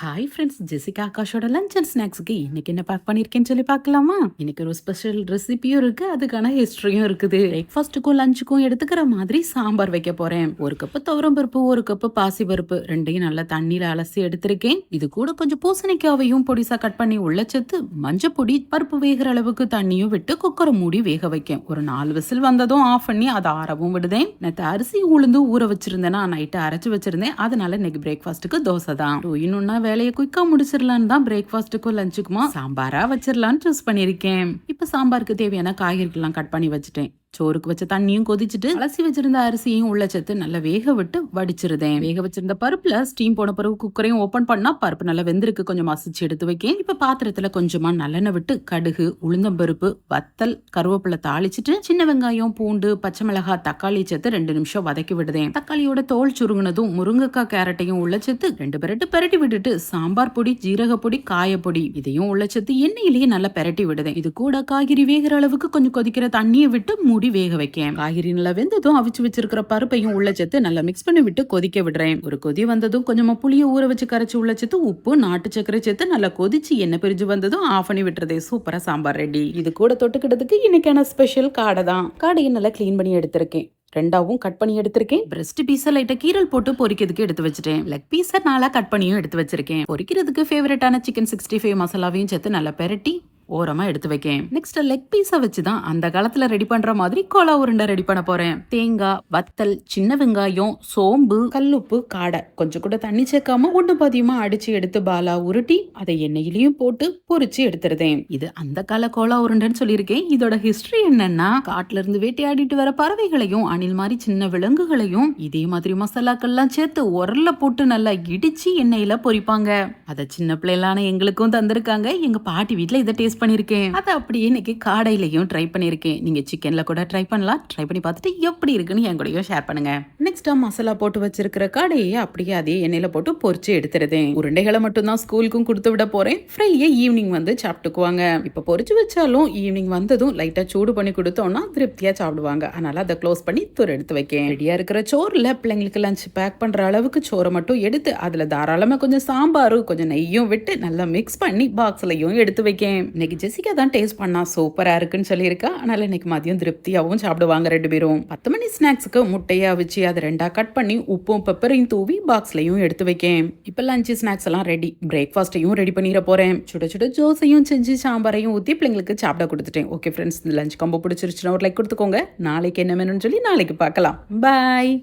Hi friends Jessica ஆகாஷோட lunch and ஸ்நாக்ஸ்க்கு இன்னைக்கு என்ன பேக் பண்ணியிருக்கேன்னு சொல்லி பார்க்கலாமா? இன்னைக்கு ஒரு ஸ்பெஷல் ரெசிபியும் இருக்கு அதுக்கான ஹிஸ்ட்ரியும் இருக்குது. பிரேக்ஃபாஸ்ட்டுக்கும் லஞ்சுக்கும் எடுத்துக்கிற மாதிரி சாம்பார் வைக்க போறேன். ஒரு கப்பு துவரம் பருப்பு ஒரு கப்பு பாசி பருப்பு ரெண்டையும் நல்லா தண்ணியில அலசி எடுத்திருக்கேன். இது கூட கொஞ்சம் பூசணிக்காவையும் பொடிசா கட் பண்ணி உள்ள சேர்த்து மஞ்சள் பொடி பருப்பு வேகிற அளவுக்கு தண்ணியும் விட்டு குக்கரை மூடி வேக வைக்கேன். ஒரு நாலு விசில் வந்ததும் ஆஃப் பண்ணி அதை ஆறவும் விடுதேன். நேற்று அரிசி உளுந்து ஊற வச்சிருந்தேன்னா நைட்டு அரைச்சு வச்சிருந்தேன். அதனால இன்னைக்கு பிரேக்ஃபாஸ்ட்டுக்கு தோசை தான். இன்னொன்னா வேலையை குயிக்கா முடிச்சிடலான்னு தான் பிரேக்ஃபாஸ்ட்டுக்கும் லஞ்சுக்குமா சாம்பாரா வச்சிடலான்னு சூஸ் பண்ணியிருக்கேன். இப்போ சாம்பாருக்கு தேவையான காய்கறிகள்லாம் கட் பண்ணி வச்சுட்டேன். சோறுக்கு வச்ச தண்ணியும் கொதிச்சுட்டு அலசி வச்சிருந்த அரிசியும் உள்ள சேர்த்து நல்லா வேக விட்டு வடிச்சிருந்தேன் வேக வச்சிருந்த பருப்புல ஸ்டீம் போன பிறகு குக்கரையும் ஓப்பன் பண்ணா பருப்பு நல்லா வெந்திருக்கு. கொஞ்சம் மசிச்சு எடுத்து வைக்கேன். இப்ப பாத்திரத்துல கொஞ்சமா நல்லெண்ணெய் விட்டு கடுகு உளுந்தம்பருப்பு வத்தல் கருவேப்பிலை தாளிச்சிட்டு சின்ன வெங்காயம் பூண்டு பச்சை மிளகாய் தக்காளி சேர்த்து ரெண்டு நிமிஷம் வதக்கி விடுதேன். தக்காளியோட தோல் சுருங்கினதும் முருங்கைக்காய் கேரட்டையும் உள்ள சேர்த்து ரெண்டு பெரட்டு பெரட்டி விட்டுட்டு சாம்பார் பொடி ஜீரக பொடி காயப்பொடி இதையும் உள்ள சேர்த்து எண்ணெயிலேயே நல்லா பெரட்டி விடுதேன். இது கூட காய்கறி வேகிற அளவுக்கு கொஞ்சம் கொதிக்கிற தண்ணியை விட்டு மூடி வேக வைக்கேன். காய்கறி நல்லா வெந்ததும் அவிச்சு வச்சிருக்கிற பருப்பையும் உள்ள சேர்த்து நல்லா மிக்ஸ் பண்ணி விட்டு கொதிக்க விடுறேன். ஒரு கொதி வந்ததும் கொஞ்சமா புளிய ஊற வச்சு கரைச்சு உள்ள சேர்த்து உப்பு நாட்டு சக்கரை சேர்த்து நல்லா கொதிச்சு எண்ணெய் பிரிஞ்சு வந்ததும் ஆஃப் பண்ணி விட்டுறதே சூப்பரா சாம்பார் ரெடி இது கூட தொட்டுக்கிட்டதுக்கு இன்னைக்கான ஸ்பெஷல் காடை தான். காடையை நல்லா க்ளீன் பண்ணி எடுத்திருக்கேன். ரெண்டாவும் கட் பண்ணி எடுத்திருக்கேன். பிரஸ்ட் பீஸை லைட்டா கீரல் போட்டு பொரிக்கிறதுக்கு எடுத்து வச்சிட்டேன். லெக் பீஸை நாளா கட் பண்ணியும் எடுத்து வச்சிருக்கேன். பொரிக்கிறதுக்கு ஃபேவரட்டான சிக்கன் சிக்ஸ்டி ஃபைவ் மசாலாவையும் சேர்த்து நல்லா பெரட்டி ஓரமாக எடுத்து வைக்கேன். நெக்ஸ்ட் லெக் பீஸை வச்சு தான் அந்த காலத்தில் ரெடி பண்ணுற மாதிரி கோலா உருண்டை ரெடி பண்ண போகிறேன் தேங்காய் வத்தல் சின்ன வெங்காயம் சோம்பு கல்லுப்பு காடை. கொஞ்சம் கூட தண்ணி சேர்க்காம ஒன்று பாதியமாக அடித்து எடுத்து பாலா உருட்டி அதை எண்ணெயிலையும் போட்டு பொறிச்சு எடுத்துருதேன். இது அந்த கால கோலா உருண்டைன்னு சொல்லியிருக்கேன். இதோட ஹிஸ்ட்ரி என்னன்னா காட்டுல இருந்து வேட்டையாடிட்டு வர பறவைகளையும் அணில் மாதிரி சின்ன விலங்குகளையும் இதே மாதிரி மசாலாக்கள்லாம் சேர்த்து உரல்ல போட்டு நல்லா இடிச்சு எண்ணெயில பொரிப்பாங்க அதை சின்ன பிள்ளைகளான எங்களுக்கும் தந்திருக்காங்க. எங்க பாட்டி வீட்டில் இதை டேஸ்ட் பண்ணியிருக்கேன் அதை அப்படியே இன்னைக்கு காடையிலையும் ட்ரை பண்ணியிருக்கேன் நீங்கள் சிக்கனில் கூட ட்ரை பண்ணலாம். ட்ரை பண்ணி பார்த்துட்டு எப்படி இருக்குன்னு என் கூடயும் ஷேர் பண்ணுங்கள் நெக்ஸ்ட்டாக மசாலா போட்டு வச்சிருக்கிற கடையை அப்படியே அதே எண்ணெயில் போட்டு பொறிச்சு எடுத்துருதேன். உருண்டைகளை மட்டும்தான் ஸ்கூலுக்கும் கொடுத்து விட போகிறேன் ஃப்ரையை ஈவினிங் வந்து சாப்பிட்டுக்குவாங்க. இப்போ பொறிச்சு வச்சாலும் ஈவினிங் வந்ததும் லைட்டாக சூடு பண்ணி கொடுத்தோம்னா திருப்தியாக சாப்பிடுவாங்க. அதனால் அதை க்ளோஸ் பண்ணி தூர் எடுத்து வைக்கேன். ரெடியாக இருக்கிற சோறில் பிள்ளைங்களுக்கு லஞ்ச் பேக் பண்ணுற அளவுக்கு சோறை மட்டும் எடுத்து அதில் தாராளமாக கொஞ்சம் சாம்பாரும் கொஞ்சம் நெய்யும் விட்டு நல்லா மிக்ஸ் பண்ணி பாக்ஸ்லையும் எடுத்து வைக்கேன். இன்னைக்கு ஜெசிகா தான் டேஸ்ட் பண்ணா சூப்பராக இருக்குன்னு சொல்லியிருக்கா. அதனால் இன்னைக்கு மதியம் திருப்தியாகவும் சாப்பிடுவாங்க ரெண்டு பேரும். பத்து மணி ஸ்நாக்ஸுக்கு முட்டையாக வச்சு அதை ரெண்டா கட் பண்ணி உப்பும் பெப்பரையும் தூவி பாக்ஸ்லையும் எடுத்து வைக்கேன். இப்போ லஞ்ச் ஸ்நாக்ஸ் எல்லாம் ரெடி பிரேக்ஃபாஸ்ட்டையும் ரெடி பண்ணிட போறேன். சுட சுட ஜோஸையும் செஞ்சு சாம்பாரையும் ஊற்றி பிள்ளைங்களுக்கு சாப்பிட கொடுத்துட்டேன். ஓகே ஃப்ரெண்ட்ஸ் இந்த லஞ்ச் கம்போ பிடிச்சிருச்சுன்னா ஒரு லைக் கொடுத்துக்கோங்க. நாளைக்கு என்ன வேணும்னு சொல்லி நாளைக்கு பார்க்கலாம். பாய்